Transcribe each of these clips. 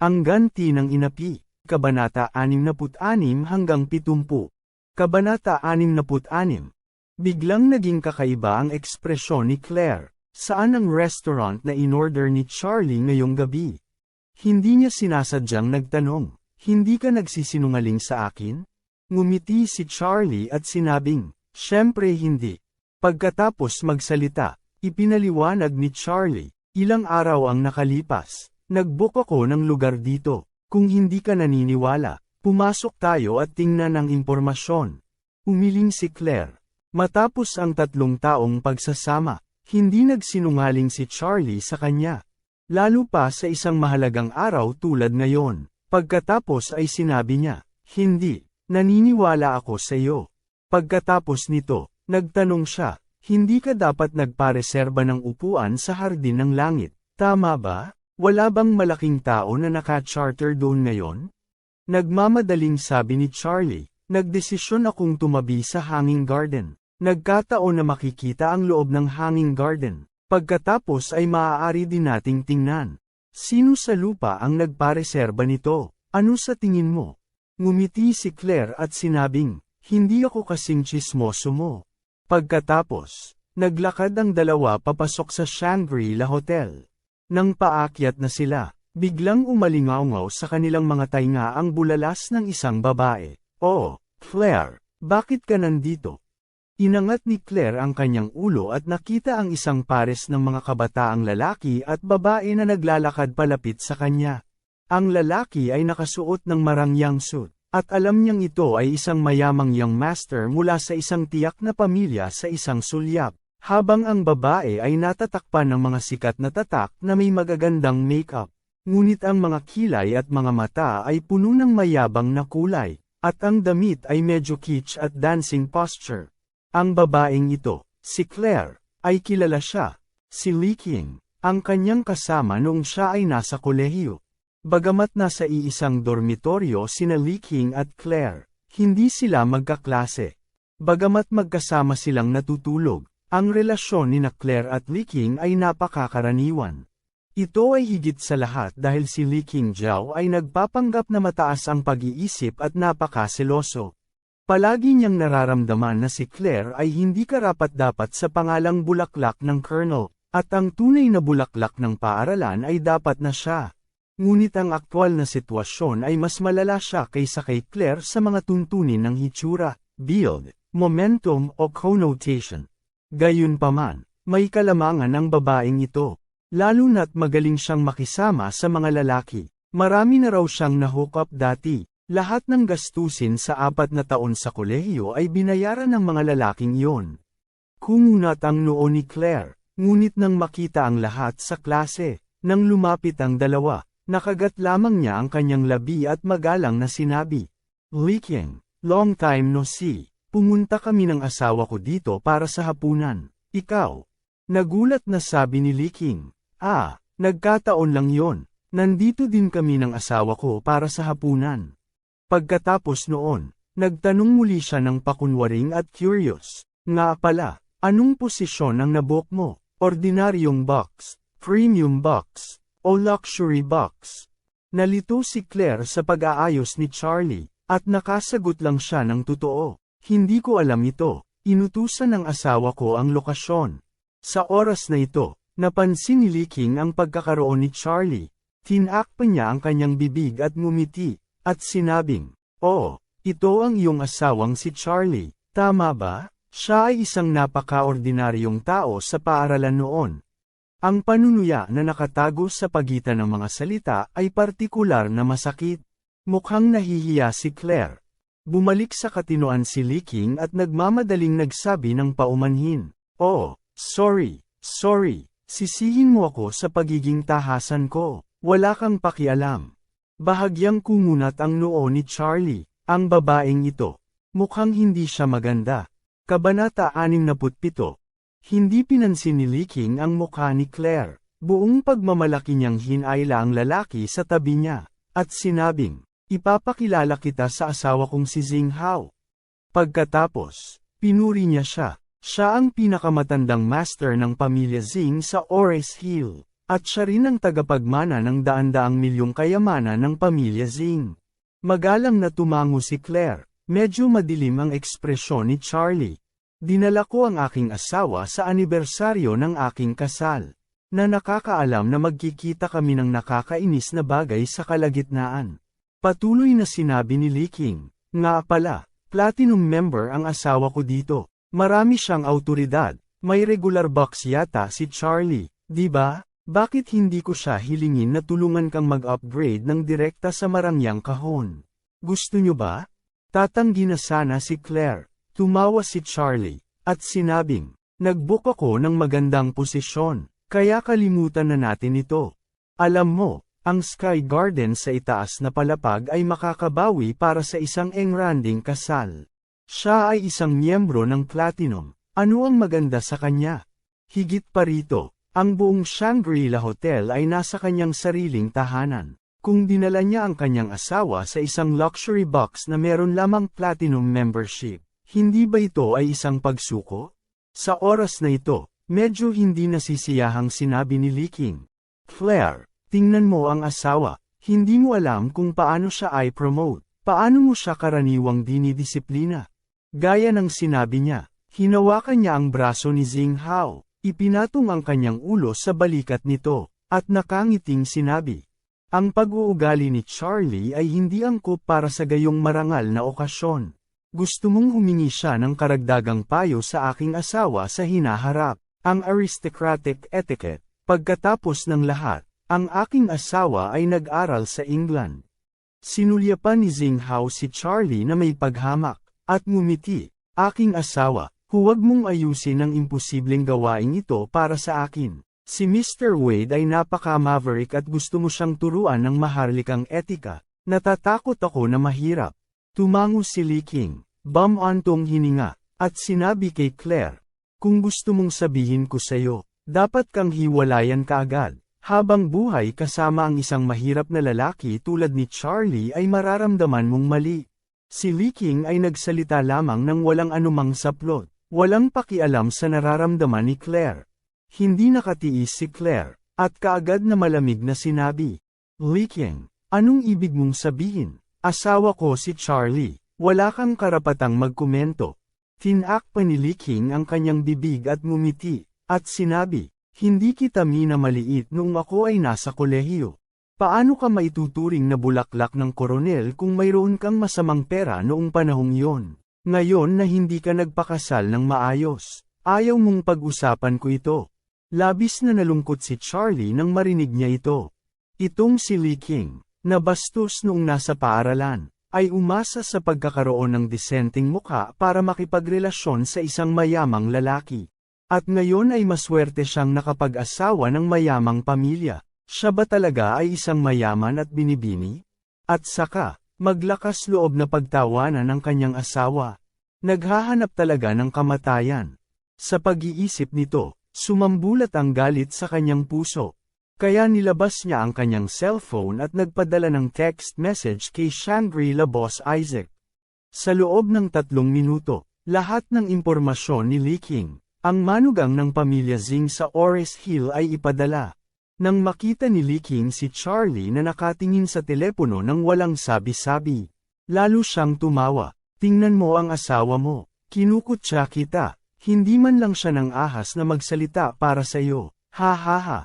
Ang ganti ng inapi, Kabanata 66 hanggang 70. Kabanata 66. Biglang naging kakaiba ang ekspresyon ni Claire, saan ang restaurant na inorder ni Charlie ngayong gabi. Hindi niya sinasadyang nagtanong, hindi ka nagsisinungaling sa akin? Ngumiti si Charlie at sinabing, syempre hindi. Pagkatapos magsalita, ipinaliwanag ni Charlie, ilang araw ang nakalipas, nagbook ako ng lugar dito. Kung hindi ka naniniwala, pumasok tayo at tingnan ang impormasyon. Umiling si Claire. Matapos ang tatlong taong pagsasama, hindi nagsinungaling si Charlie sa kanya. Lalo pa sa isang mahalagang araw tulad ngayon. Pagkatapos ay sinabi niya, Hindi, naniniwala ako sa iyo. Pagkatapos nito, nagtanong siya, Hindi ka dapat nagpareserba ng upuan sa hardin ng langit, tama ba? Wala bang malaking tao na naka-charter doon ngayon? Nagmamadaling sabi ni Charlie, nagdesisyon akong tumabi sa hanging garden. Nagkataon na makikita ang loob ng hanging garden. Pagkatapos ay maaari din nating tingnan. Sino sa lupa ang nagpareserba nito? Ano sa tingin mo? Ngumiti si Claire at sinabing, hindi ako kasing chismoso mo. Pagkatapos, naglakad ang dalawa papasok sa Shangri-La Hotel. Nang paakyat na sila, biglang umalingaw sa kanilang mga tainga ang bulalas ng isang babae. Oh, Claire, bakit ka nandito? Inangat ni Claire ang kanyang ulo at nakita ang isang pares ng mga kabataang lalaki at babae na naglalakad palapit sa kanya. Ang lalaki ay nakasuot ng marangyang suit, at alam niyang ito ay isang mayamang young master mula sa isang tiyak na pamilya sa isang sulyap. Habang ang babae ay natatakpan ng mga sikat na tatak na may magagandang makeup. Ngunit ang mga kilay at mga mata ay puno ng mayabang na kulay, at ang damit ay medyo kitsch at dancing posture. Ang babaeng ito, si Claire, ay kilala siya, si Li King, ang kanyang kasama noong siya ay nasa kolehiyo. Bagamat nasa iisang dormitoryo sina Li King at Claire, hindi sila magkaklase. Bagamat magkasama silang natutulog, ang relasyon ni na Claire at Li King ay napakakaraniwan. Ito ay higit sa lahat dahil si Li King Jiao ay nagpapanggap na mataas ang pag-iisip at napakaseloso. Palagi niyang nararamdaman na si Claire ay hindi karapat-dapat sa pangalang bulaklak ng Colonel, at ang tunay na bulaklak ng paaralan ay dapat na siya. Ngunit ang aktwal na sitwasyon ay mas malala siya kaysa kay Claire sa mga tuntunin ng hitsura, build, momentum o connotation. Gayunpaman, may kalamangan ang babaeng ito. Lalo na't magaling siyang makisama sa mga lalaki. Marami na raw siyang nahook up dati. Lahat ng gastusin sa apat na taon sa kolehiyo ay binayaran ng mga lalaking iyon. Kumunat ang noo ni Claire, ngunit nang makita ang lahat sa klase, nang lumapit ang dalawa, nakagat lamang niya ang kanyang labi at magalang na sinabi. Leaking, long time no see. Pumunta kami ng asawa ko dito para sa hapunan. Ikaw. Nagulat na sabi ni Liking. Ah, nagkataon lang yon. Nandito din kami ng asawa ko para sa hapunan. Pagkatapos noon, nagtanong muli siya ng pakunwaring at curious. Nga pala, anong posisyon ang nabok mo? Ordinaryong box, premium box, o luxury box? Nalito si Claire sa pag-aayos ni Charlie, at nakasagot lang siya ng totoo. Hindi ko alam ito. Inutusan ng asawa ko ang lokasyon. Sa oras na ito, napansin ni Li King ang pagkakaroon ni Charlie. Tinak pa niya ang kanyang bibig at ngumiti, at sinabing, Oo, ito ang iyong asawang si Charlie, tama ba? Siya ay isang napaka-ordinaryong tao sa paaralan noon. Ang panunuya na nakatago sa pagitan ng mga salita ay partikular na masakit. Mukhang nahihiya si Claire. Bumalik sa katinoan si Liking at nagmamadaling nagsabi ng paumanhin. Oh, sorry, sorry, sisihin mo ako sa pagiging tahasan ko. Wala kang pakialam. Bahagyang kumunat ang noo ni Charlie, ang babaeng ito. Mukhang hindi siya maganda. Kabanata 67. Hindi pinansin ni Liking ang mukha ni Claire. Buong pagmamalaki niyang hinayla ang lalaki sa tabi niya, at sinabing, Ipapakilala kita sa asawa kong si Zing Hao. Pagkatapos, pinuri niya siya. Siya ang pinakamatandang master ng pamilya Zing sa Ores Hill, at siya rin ang tagapagmana ng daan-daang milyong kayamanan ng pamilya Zing. Magalang na tumango si Claire, medyo madilim ang ekspresyon ni Charlie. Dinala ko ang aking asawa sa anibersaryo ng aking kasal, na nakakaalam na magkikita kami ng nakakainis na bagay sa kalagitnaan. Patuloy na sinabi ni Liking, nga pala, platinum member ang asawa ko dito. Marami siyang autoridad, may regular box yata si Charlie, di ba? Bakit hindi ko siya hilingin na tulungan kang mag-upgrade ng direkta sa marangyang kahon? Gusto nyo ba? Tatanggi na sana si Claire. Tumawa si Charlie, at sinabing, nagbook ako ng magandang posisyon, kaya kalimutan na natin ito. Alam mo, ang Sky Garden sa itaas na palapag ay makakabawi para sa isang engranding kasal. Siya ay isang miyembro ng Platinum. Ano ang maganda sa kanya? Higit pa rito, ang buong Shangri-La Hotel ay nasa kanyang sariling tahanan. Kung dinala niya ang kanyang asawa sa isang luxury box na meron lamang Platinum membership, hindi ba ito ay isang pagsuko? Sa oras na ito, medyo hindi nasisiyahang sinabi ni Liking. Claire, tingnan mo ang asawa, hindi mo alam kung paano siya ay promote, paano mo siya karaniwang dinidisiplina. Gaya ng sinabi niya, hinawakan niya ang braso ni Zing Hao, ipinatong ang kanyang ulo sa balikat nito, at nakangiting sinabi. Ang pag-uugali ni Charlie ay hindi angkop para sa gayong marangal na okasyon. Gusto mong humingi siya ng karagdagang payo sa aking asawa sa hinaharap. Ang aristocratic etiquette, pagkatapos ng lahat, ang aking asawa ay nag-aral sa England. Sinulyapan ni Zing Hao si Charlie na may paghamak. At ngumiti, aking asawa, huwag mong ayusin ang imposibleng gawain ito para sa akin. Si Mr. Wade ay napaka-maverick at gusto mo siyang turuan ng maharlikang etika. Natatakot ako na mahirap. Tumango si Lee King, bum-antong hininga, at sinabi kay Claire, kung gusto mong sabihin ko sa'yo, dapat kang hiwalayan kaagad. Habang buhay kasama ang isang mahirap na lalaki tulad ni Charlie ay mararamdaman mong mali. Si Liking ay nagsalita lamang ng walang anumang saplot, walang pakialam sa nararamdaman ni Claire. Hindi nakatiis si Claire, at kaagad na malamig na sinabi, Liking, anong ibig mong sabihin? Asawa ko si Charlie, wala kang karapatang magkomento. Tinak pa ni Liking ang kanyang bibig at ngumiti, at sinabi, hindi kita minamaliit noong ako ay nasa kolehiyo. Paano ka maituturing na bulaklak ng koronel kung mayroon kang masamang pera noong panahong yon? Ngayon na hindi ka nagpakasal ng maayos, ayaw mong pag-usapan ko ito. Labis na nalungkot si Charlie nang marinig niya ito. Itong si Lee King, na bastos noong nasa paaralan, ay umasa sa pagkakaroon ng disenteng muka para makipagrelasyon sa isang mayamang lalaki. At ngayon ay maswerte siyang nakapag-asawa ng mayamang pamilya. Siya ba talaga ay isang mayaman at binibini? At saka, maglakas loob na pagtawanan ng kanyang asawa. Naghahanap talaga ng kamatayan. Sa pag-iisip nito, sumambulat ang galit sa kanyang puso. Kaya nilabas niya ang kanyang cellphone at nagpadala ng text message kay Shangri-La Boss Isaac. Sa loob ng tatlong minuto, lahat ng impormasyon ni Lee King, ang manugang ng pamilya Zing sa Ores Hill ay ipadala. Nang makita ni Lee King si Charlie na nakatingin sa telepono nang walang sabi-sabi, lalo siyang tumawa. Tingnan mo ang asawa mo, kinukutsa kita, hindi man lang siya ng ahas na magsalita para sa iyo, ha ha ha.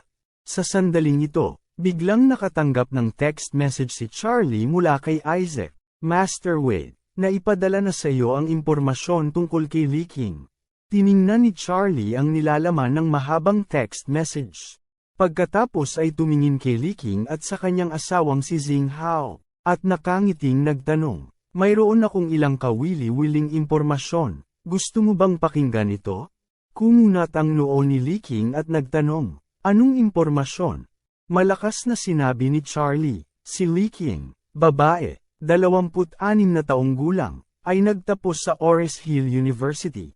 Sa sandaling ito, biglang nakatanggap ng text message si Charlie mula kay Isaac, Master Wade, na ipadala na sa iyo ang impormasyon tungkol kay Lee King. Tiningnan ni Charlie ang nilalaman ng mahabang text message. Pagkatapos ay tumingin kay Liking at sa kanyang asawang si Zing Hao, at nakangiting nagtanong, mayroon akong ilang kawili-wiling impormasyon, gusto mo bang pakinggan ito? Kumunat ang noo ni Liking at nagtanong, anong impormasyon? Malakas na sinabi ni Charlie, si Li King, babae, 26 na taong gulang, ay nagtapos sa Ores Hill University.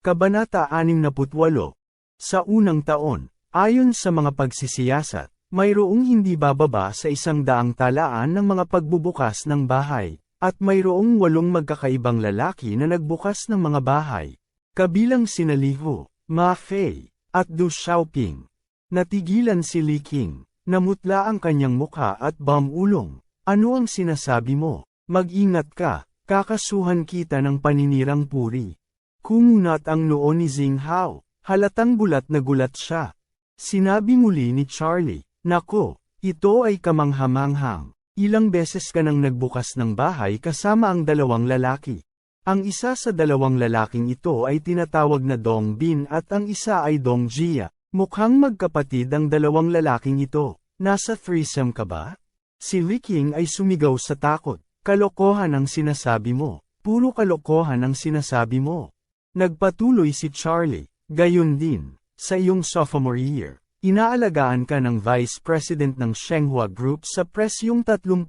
Kabanata 68. Sa unang taon, ayon sa mga pagsisiyasat, mayroong hindi bababa sa isang daang talaan ng mga pagbubukas ng bahay, at mayroong walong magkakaibang lalaki na nagbukas ng mga bahay. Kabilang sina Li Hu, Ma Fei, at Du Xiaoping. Natigilan si Li King, namutla ang kanyang mukha at bamulong. Ano ang sinasabi mo? Mag-ingat ka, kakasuhan kita ng paninirang puri. Kumunat ang noo ni Zing Hao, halatang gulat na gulat siya. Sinabi muli ni Charlie, Nako, ito ay kamanghamanghang. Ilang beses ka nang nagbukas ng bahay kasama ang dalawang lalaki. Ang isa sa dalawang lalaking ito ay tinatawag na Dong Bin at ang isa ay Dong Jia. Mukhang magkapatid ang dalawang lalaking ito. Nasa threesome ka ba? Si Li King ay sumigaw sa takot. Kalokohan ang sinasabi mo. Puro kalokohan ang sinasabi mo. Nagpatuloy si Charlie. Gayon din, sa iyong sophomore year, inaalagaan ka ng Vice President ng Shenghua Group sa presyong 30,000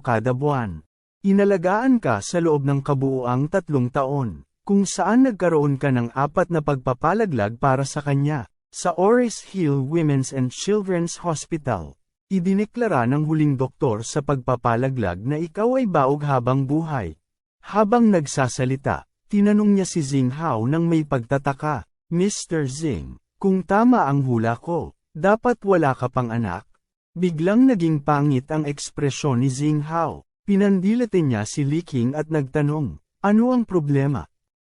kada buwan. Inalagaan ka sa loob ng kabuuang tatlong taon, kung saan nagkaroon ka ng apat na pagpapalaglag para sa kanya. Sa Ores Hill Women's and Children's Hospital, idineklara ng huling doktor sa pagpapalaglag na ikaw ay baog habang buhay. Habang nagsasalita, tinanong niya si Zing Hao nang may pagtataka, Mr. Zing, kung tama ang hula ko, dapat wala ka pang anak? Biglang naging pangit ang ekspresyon ni Zing Hao. Pinandilatin niya si Li King at nagtanong, ano ang problema?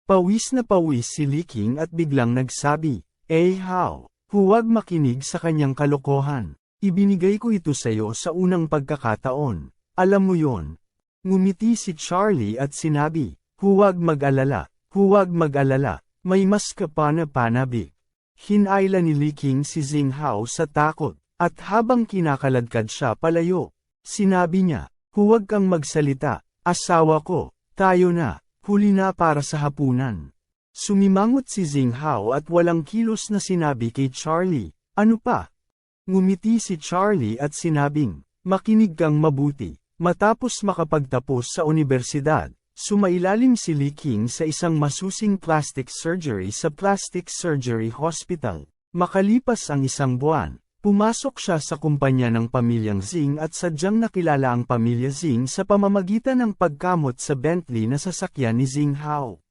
Pawis na pawis si Li King at biglang nagsabi, Eh how, huwag makinig sa kanyang kalokohan. Ibinigay ko ito sa iyo sa unang pagkakataon. Alam mo yon. Ngumiti si Charlie at sinabi, huwag mag-alala, huwag mag-alala, may mas kapana-panabik. Hinayla ni Li King si Zing Hao sa takot, at habang kinakaladkad siya palayo, sinabi niya, huwag kang magsalita, asawa ko, tayo na, huli na para sa hapunan. Sumimangot si Zing Hao at walang kilos na sinabi kay Charlie, ano pa? Ngumiti si Charlie at sinabing, makinig kang mabuti. Matapos makapagtapos sa universidad, sumailalim si Li King sa isang masusing plastic surgery sa Plastic Surgery Hospital. Makalipas ang isang buwan, pumasok siya sa kumpanya ng pamilyang Zing at sadyang nakilala ang pamilya Zing sa pamamagitan ng pagkamot sa Bentley na sasakyan ni Zing Hao.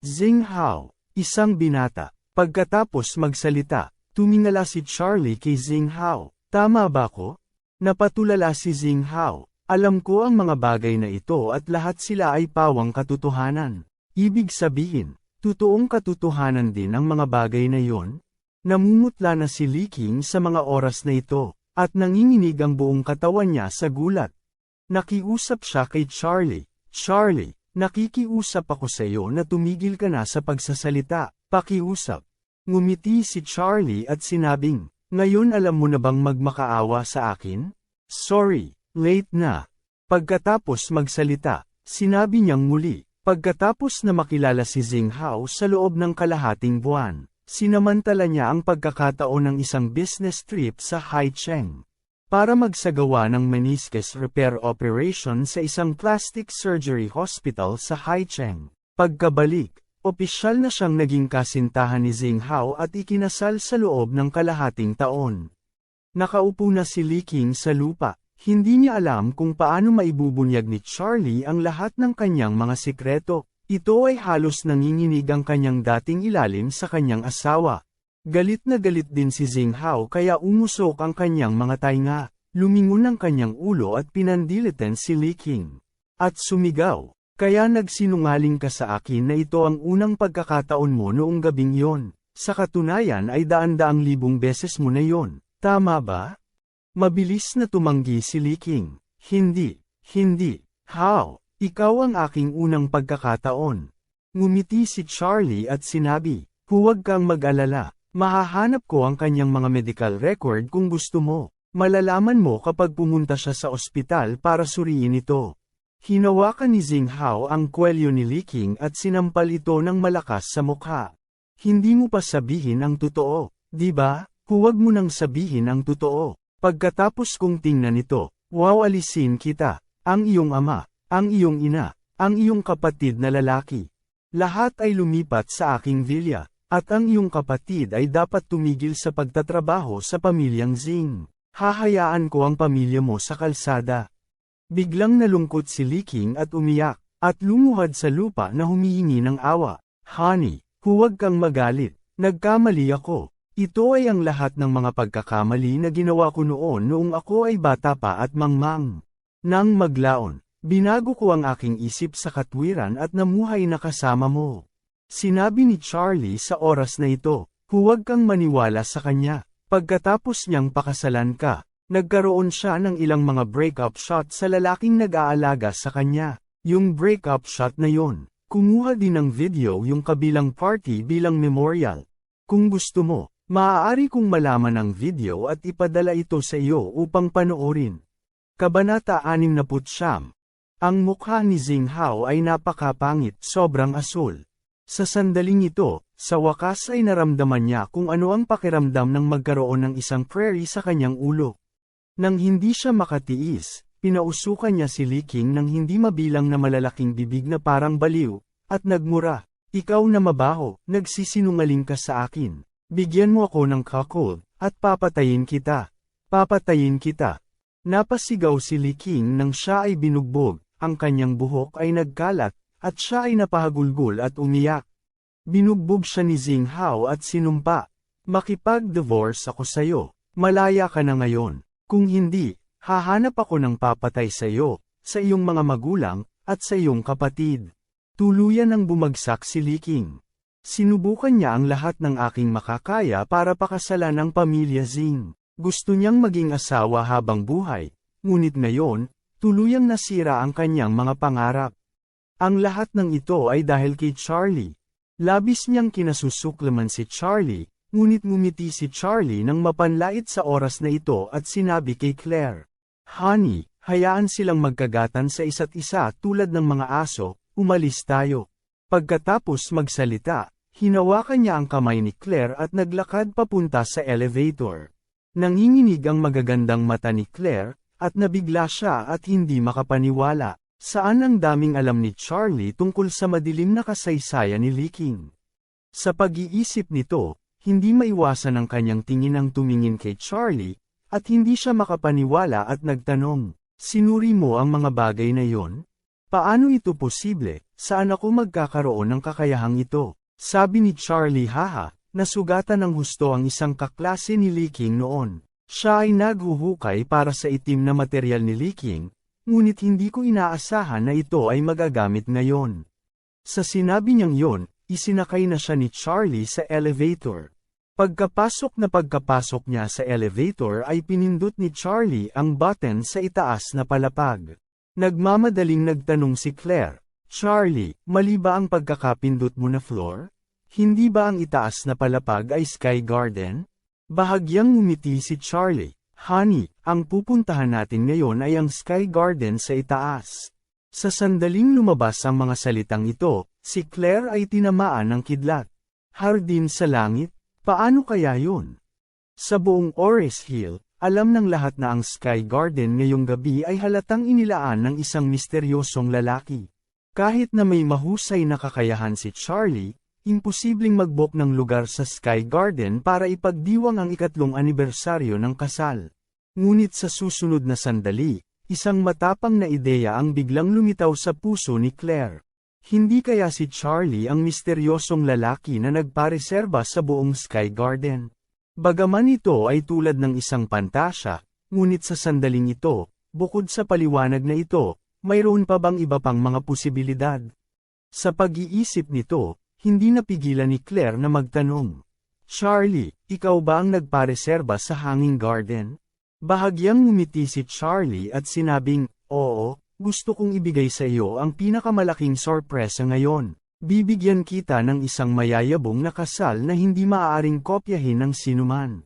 Zing Hao, isang binata. Pagkatapos magsalita, tumingala si Charlie kay Zing Hao. Tama ba ko? Napatulala si Zing Hao. Alam ko ang mga bagay na ito at lahat sila ay pawang katotohanan. Ibig sabihin, totoong katotohanan din ang mga bagay na yon? Namumutla na si Li King sa mga oras na ito, at nanginginig ang buong katawan niya sa gulat. Nakiusap siya kay Charlie, Charlie, Nakikiusap ako sa iyo na tumigil ka na sa pagsasalita, pakiusap. Ngumiti si Charlie at sinabing, ngayon alam mo na bang magmakaawa sa akin? Sorry, late na. Pagkatapos magsalita, sinabi niyang muli, pagkatapos na makilala si Zing Hao sa loob ng kalahating buwan, sinamantala niya ang pagkakataon ng isang business trip sa Haicheng para magsagawa ng meniscus repair operation sa isang plastic surgery hospital sa Haicheng. Pagkabalik, opisyal na siyang naging kasintahan ni Zing Hao at ikinasal sa loob ng kalahating taon. Nakaupo na si Li King sa lupa, hindi niya alam kung paano maibubunyag ni Charlie ang lahat ng kanyang mga sikreto. Ito ay halos nanginginig ang kanyang dating ilalim sa kanyang asawa. Galit na galit din si Zing Hao kaya umusok ang kanyang mga tainga, lumingon ang kanyang ulo at pinandilitan si Li King. At sumigaw, kaya nagsinungaling ka sa akin na ito ang unang pagkakataon mo noong gabing yon. Sa katunayan ay daan-daang libong beses mo na yon, tama ba? Mabilis na tumanggi si Li King. Hindi, hindi, how, ikaw ang aking unang pagkakataon. Ngumiti si Charlie at sinabi, huwag kang mag-alala, Mahahanap ko ang kanyang mga medical record kung gusto mo. Malalaman mo kapag pumunta siya sa ospital para suriin ito. Hinawakan ni Zing Hao ang kwelyo ni Li King at sinampal ito ng malakas sa mukha. Hindi mo pa sabihin ang totoo, di ba? Huwag mo nang sabihin ang totoo. Pagkatapos kong tingnan ito, wawalisin kita, ang iyong ama, ang iyong ina, ang iyong kapatid na lalaki. Lahat ay lumipat sa aking vilya, at ang iyong kapatid ay dapat tumigil sa pagtatrabaho sa pamilyang Zing. Hahayaan ko ang pamilya mo sa kalsada. Biglang nalungkot si Liking at umiyak, at lumuhad sa lupa na humihingi ng awa. Honey, huwag kang magalit, nagkamali ako. Ito ay ang lahat ng mga pagkakamali na ginawa ko noon noong ako ay bata pa at mangmang. Nang maglaon, binago ko ang aking isip sa katwiran at namuhay na kasama mo. Sinabi ni Charlie sa oras na ito, huwag kang maniwala sa kanya. Pagkatapos niyang pakasalan ka, nagkaroon siya ng ilang mga breakup shot sa lalaking nag-aalaga sa kanya. Yung breakup shot na yon, kumuha din ng video yung kabilang party bilang memorial. Kung gusto mo, maaari kong malaman ang video at ipadala ito sa iyo upang panoorin. Kabanata 69 Ang mukha ni Zing Hao ay napakapangit, sobrang asul. Sa sandaling ito, sa wakas ay naramdaman niya kung ano ang pakiramdam ng magkaroon ng isang prairie sa kanyang ulo. Nang hindi siya makatiis, pinausukan niya si Li King ng hindi mabilang na malalaking bibig na parang baliw, at nagmura, Ikaw na mabaho, nagsisinungaling ka sa akin. Bigyan mo ako ng kakol, at papatayin kita. Papatayin kita. Napasigaw si Li King nang siya ay binugbog, ang kanyang buhok ay nagkalat, at siya ay napahagulgol at umiyak. Binugbog siya ni Zing Hao at sinumpa. Makipag-divorce ako sayo. Malaya ka na ngayon. Kung hindi, hahanap ako ng papatay sa iyo, sa iyong mga magulang, at sa iyong kapatid. Tuluyan ang bumagsak si Li King. Sinubukan niya ang lahat ng aking makakaya para pakasalan ang pamilya Zing. Gusto niyang maging asawa habang buhay, ngunit ngayon, tuluyang nasira ang kanyang mga pangarap. Ang lahat ng ito ay dahil kay Charlie. Labis niyang kinasusuklaman si Charlie, ngunit ngumiti si Charlie nang mapanlait sa oras na ito at sinabi kay Claire, Honey, hayaan silang magkagatan sa isa't isa tulad ng mga aso, umalis tayo. Pagkatapos magsalita, hinawakan niya ang kamay ni Claire at naglakad papunta sa elevator. Nanginginig ang magagandang mata ni Claire, at nabigla siya at hindi makapaniwala. Saan ang daming alam ni Charlie tungkol sa madilim na kasaysayan ni Liking? Sa pag-iisip nito, hindi maiwasan ang kanyang tingin ang tumingin kay Charlie, at hindi siya makapaniwala at nagtanong, Sinuri mo ang mga bagay na yon? Paano ito posible, saan ako magkakaroon ng kakayahang ito? Sabi ni Charlie haha, nasugatan ng husto ang isang kaklase ni Liking noon. Siya ay naghuhukay para sa itim na material ni Liking, ngunit hindi ko inaasahan na ito ay magagamit ngayon. Sa sinabi niyang yon, isinakay na siya ni Charlie sa elevator. Pagkapasok na pagkapasok niya sa elevator ay pinindot ni Charlie ang button sa itaas na palapag. Nagmamadaling nagtanong si Claire, Charlie, mali ba ang pagkakapindot mo na floor? Hindi ba ang itaas na palapag ay Sky Garden? Bahagyang ngumiti si Charlie, Honey, ang pupuntahan natin ngayon ay ang Sky Garden sa itaas. Sa sandaling lumabas ang mga salitang ito, si Claire ay tinamaan ng kidlat. Hardin sa langit? Paano kaya yun? Sa buong Ores Hill, alam ng lahat na ang Sky Garden ngayong gabi ay halatang inilaan ng isang misteryosong lalaki. Kahit na may mahusay na kakayahan si Charlie, imposibleng magbok ng lugar sa Sky Garden para ipagdiwang ang ikatlong anibersaryo ng kasal. Ngunit sa susunod na sandali, isang matapang na ideya ang biglang lumitaw sa puso ni Claire. Hindi kaya si Charlie ang misteryosong lalaki na nagpareserba sa buong Sky Garden. Bagaman ito ay tulad ng isang pantasya, ngunit sa sandaling ito, bukod sa paliwanag na ito, mayroon pa bang iba pang mga posibilidad? Sa pag-iisip nito, hindi napigilan ni Claire na magtanong. Charlie, ikaw ba ang nagpareserba sa Hanging Garden? Bahagyang ngumiti si Charlie at sinabing, Oo, gusto kong ibigay sa iyo ang pinakamalaking sorpresa ngayon. Bibigyan kita ng isang mayayabong na kasal na hindi maaaring kopyahin ng sinuman.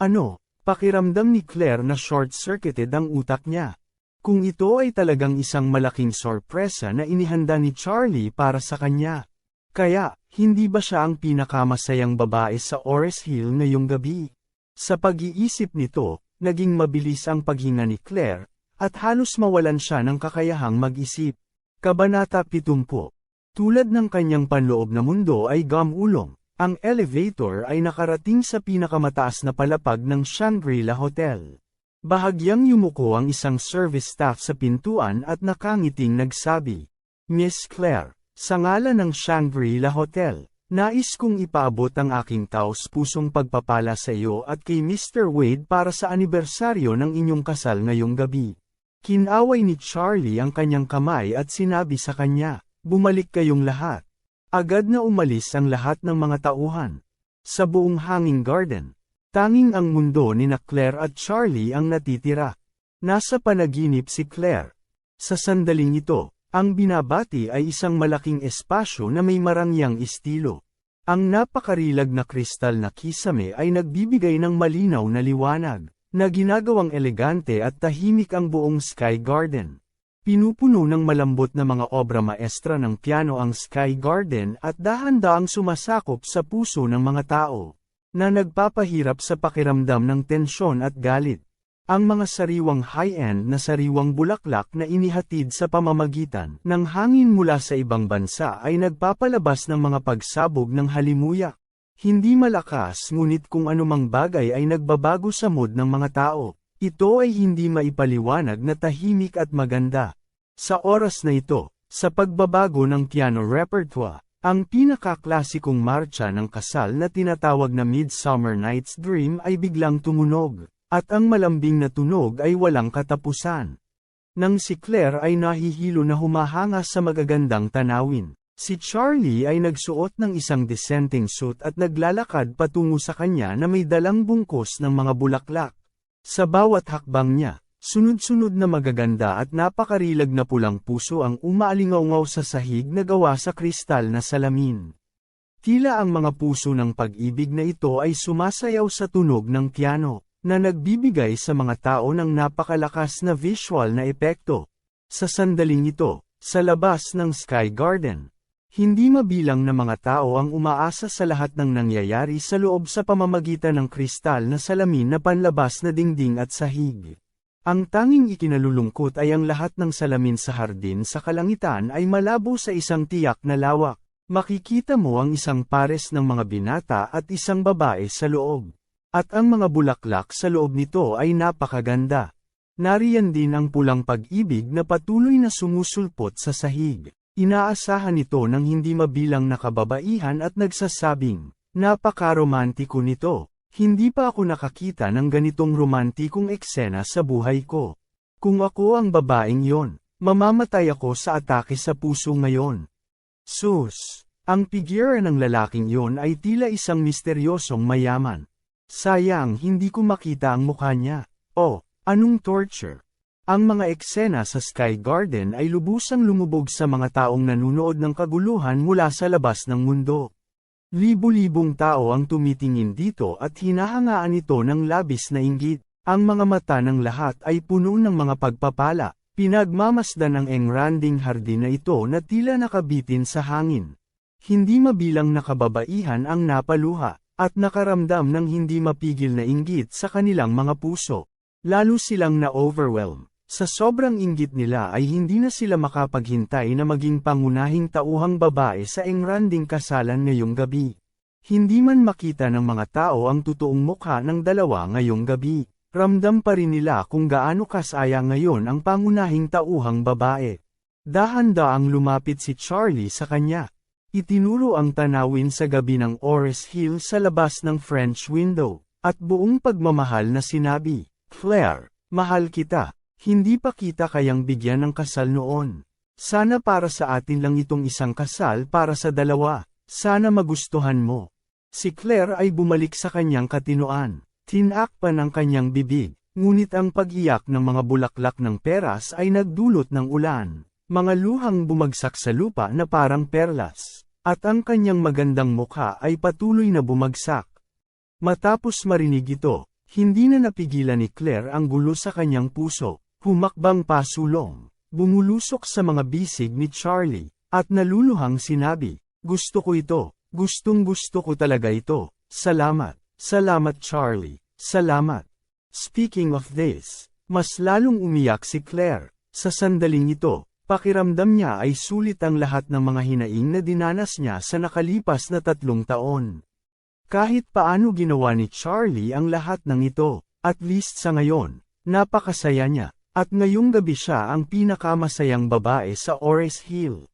Ano, pakiramdam ni Claire na short-circuited ang utak niya. Kung ito ay talagang isang malaking sorpresa na inihanda ni Charlie para sa kanya. Kaya, hindi ba siya ang pinakamasayang babae sa Ores Hill ngayong gabi? Sa pag-iisip nito, naging mabilis ang paghinga ni Claire, at halos mawalan siya ng kakayahang mag-isip. Kabanata 70 Tulad ng kanyang panloob na mundo ay gamulong, ang elevator ay nakarating sa pinakamataas na palapag ng Shangri-La Hotel. Bahagyang yumuko ang isang service staff sa pintuan at nakangiting nagsabi, Miss Claire, sa ngalan ng Shangri-La Hotel, nais kong ipaabot ang aking taos-pusong pagpapala sa iyo at kay Mr. Wade para sa anibersaryo ng inyong kasal ngayong gabi. Kinaway ni Charlie ang kanyang kamay at sinabi sa kanya, bumalik kayong lahat. Agad na umalis ang lahat ng mga tauhan. Sa buong hanging garden, tanging ang mundo ni na Claire at Charlie ang natitira. Nasa panaginip si Claire. Sa sandaling ito, ang binabati ay isang malaking espasyo na may marangyang estilo. Ang napakarilag na kristal na kisame ay nagbibigay ng malinaw na liwanag, na ginagawang elegante at tahimik ang buong Sky Garden. Pinupuno ng malambot na mga obra maestra ng piano ang Sky Garden at dahan-daang sumasakop sa puso ng mga tao, na nagpapahirap sa pakiramdam ng tensyon at galit. Ang mga sariwang high-end na sariwang bulaklak na inihatid sa pamamagitan ng hangin mula sa ibang bansa ay nagpapalabas ng mga pagsabog ng halimuyak. Hindi malakas ngunit kung anumang bagay ay nagbabago sa mood ng mga tao. Ito ay hindi maipaliwanag na tahimik at maganda. Sa oras na ito, sa pagbabago ng piano repertoire, ang pinakaklasikong marcha ng kasal na tinatawag na Midsummer Night's Dream ay biglang tumunog, at ang malambing na tunog ay walang katapusan. Nang si Claire ay nahihilo na humahanga sa magagandang tanawin, si Charlie ay nagsuot ng isang dissenting suit at naglalakad patungo sa kanya na may dalang bungkos ng mga bulaklak. Sa bawat hakbang niya, sunod-sunod na magaganda at napakarilag na pulang puso ang umaalingaw sa sahig na gawa sa kristal na salamin. Tila ang mga puso ng pag-ibig na ito ay sumasayaw sa tunog ng piano, na nagbibigay sa mga tao ng napakalakas na visual na epekto. Sa sandaling ito, sa labas ng Sky Garden, hindi mabilang na mga tao ang umaasa sa lahat ng nangyayari sa loob sa pamamagitan ng kristal na salamin na panlabas na dingding at sahig. Ang tanging ikinalulungkot ay ang lahat ng salamin sa hardin sa kalangitan ay malabo sa isang tiyak na lawak. Makikita mo ang isang pares ng mga binata at isang babae sa loob. At ang mga bulaklak sa loob nito ay napakaganda. Nariyan din ang pulang pag-ibig na patuloy na sumusulpot sa sahig. Inaasahan ito ng hindi mabilang na kababaihan at nagsasabing, Napakaromantiko nito, hindi pa ako nakakita ng ganitong romantikong eksena sa buhay ko. Kung ako ang babaeng yon, mamamatay ako sa atake sa puso ngayon. Sus, ang figure ng lalaking yon ay tila isang misteryosong mayaman. Sayang hindi ko makita ang mukha niya. Oh, anong torture? Ang mga eksena sa Sky Garden ay lubusang lumubog sa mga taong nanunood ng kaguluhan mula sa labas ng mundo. Libu-libong tao ang tumitingin dito at hinahangaan ito ng labis na inggit. Ang mga mata ng lahat ay puno ng mga pagpapala. Pinagmamasdan ang engranding hardin na ito na tila nakabitin sa hangin. Hindi mabilang nakababaihan ang napaluha, at nakaramdam ng hindi mapigil na inggit sa kanilang mga puso. Lalo silang na-overwhelm. Sa sobrang inggit nila ay hindi na sila makapaghintay na maging pangunahing tauhang babae sa engranding kasalan ngayong gabi. Hindi man makita ng mga tao ang totoong mukha ng dalawa ngayong gabi, ramdam pa rin nila kung gaano kasaya ngayon ang pangunahing tauhang babae. Dahan-daang lumapit si Charlie sa kanya. Itinuro ang tanawin sa gabi ng Ores Hill sa labas ng French window, at buong pagmamahal na sinabi, Claire, mahal kita. Hindi pa kita kayang bigyan ng kasal noon. Sana para sa atin lang itong isang kasal para sa dalawa. Sana magustuhan mo. Si Claire ay bumalik sa kanyang katinoan. Tinakpan ang kanyang bibig, ngunit ang pag-iyak ng mga bulaklak ng peras ay nagdulot ng ulan. Mga luhang bumagsak sa lupa na parang perlas. At ang kanyang magandang mukha ay patuloy na bumagsak. Matapos marinig ito, hindi na napigilan ni Claire ang gulo sa kanyang puso. Humakbang pasulong, bumulusok sa mga bisig ni Charlie, at naluluhang sinabi, gusto ko ito, gustong gusto ko talaga ito, salamat, salamat Charlie, salamat. Speaking of this, mas lalong umiyak si Claire. Sa sandaling ito, pakiramdam niya ay sulit ang lahat ng mga hinaing na dinanas niya sa nakalipas na tatlong taon. Kahit paano ginawa ni Charlie ang lahat ng ito, at least sa ngayon, napakasaya niya, at ngayong gabi siya ang pinakamasayang babae sa Ores Hill.